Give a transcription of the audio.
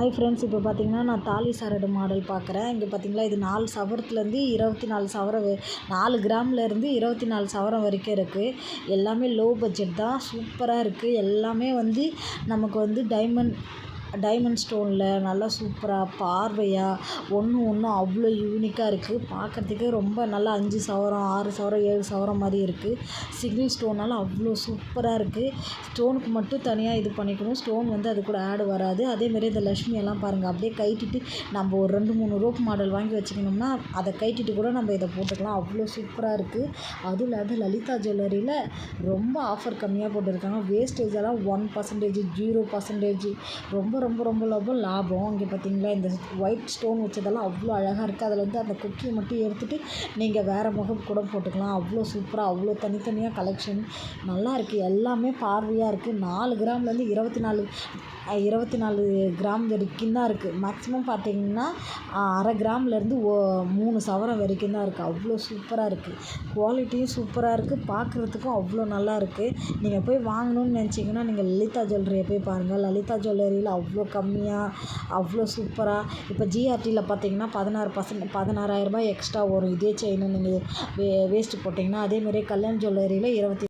Hi friends இப்போ பார்த்தீங்கன்னா நான் தாலி சரடு மாடல் பார்க்குறேன் இங்கே பார்த்தீங்களா இது நாலு சவரத்துலேருந்து இருபத்தி நாலு சவரம் நாலு கிராம்லேருந்து இருபத்தி நாலு சவரம் வரைக்கும் இருக்குது எல்லாமே லோ பட்ஜெட் தான் சூப்பராக இருக்குது எல்லாமே வந்து நமக்கு வந்து டைமண்ட் டைமண்ட் ஸ்டோனில் நல்லா சூப்பராக பார்வையாக ஒன்று ஒன்றும் அவ்வளோ யூனிக்காக இருக்குது பார்க்குறதுக்கே ரொம்ப நல்லா அஞ்சு சவரம் ஆறு சவரம் ஏழு சவரம் மாதிரி இருக்குது சிங்கிள் ஸ்டோனால் அவ்வளோ சூப்பராக இருக்குது ஸ்டோனுக்கு மட்டும் தனியாக இது பண்ணிக்கணும். ஸ்டோன் வந்து அது கூட ஆடு வராது. அதேமாரி இந்த லக்ஷ்மி எல்லாம் பாருங்கள் அப்படியே கைட்டிட்டு நம்ம ஒரு ரெண்டு மூணு ரோப் மாடல் வாங்கி வச்சுக்கணும்னா அதை கைட்டிட்டு கூட நம்ம இதை போட்டுக்கலாம். அவ்வளோ சூப்பராக இருக்குது அதுவும் இல்லாத லலிதா ஜுவல்லரியில் ரொம்ப ஆஃபர் கம்மியாக போட்டிருக்காங்க. வேஸ்டேஜ் எல்லாம் ஒன் பர்சன்டேஜ் ஜீரோ பர்சன்டேஜ் ரொம்ப ரொம்ப ரொம்ப ரொம்ப லாபம். இங்கே பார்த்தீங்களா இந்த ஒயிட் ஸ்டோன் வச்சதெல்லாம் அவ்வளோ அழகாக இருக்குது அதில் வந்து அந்த குக்கியை மட்டும் எடுத்துகிட்டு நீங்கள் வேறு முகம் கூட போட்டுக்கலாம். அவ்வளோ சூப்பராக அவ்வளோ தனித்தனியாக கலெக்ஷன் நல்லா இருக்குது எல்லாமே பார்வையாக இருக்குது நாலு கிராம்லேருந்து இருபத்தி நாலு இருபத்தி நாலு கிராம் வரைக்கும் தான் இருக்குது மேக்ஸிமம் பார்த்தீங்கன்னா அரை கிராம்லேருந்து ஓ மூணு சவரம் வரைக்கும் தான் இருக்குது அவ்வளோ சூப்பராக இருக்குது குவாலிட்டியும் சூப்பராக இருக்குது பார்க்குறதுக்கும் அவ்வளோ நல்லா இருக்குது நீங்கள் போய் வாங்கணும்னு நினச்சிங்கன்னா நீங்கள் லலிதா ஜுவல்லரியை போய் பாருங்கள் லலிதா ஜுவல்லரியில் அவ்வளோ கம்மியாக அவ்வளோ சூப்பராக இப்போ ஜிஆர்டியில் பார்த்தீங்கன்னா பதினாறு பர்சன்ட் பதினாறாயிரரூபா எக்ஸ்ட்ரா வரும். இதே செயினு நீங்கள் வே வேஸ்ட்டு போட்டிங்கன்னா அதேமாதிரி கல்யாண் ஜுவல்லரியில் இருபத்தி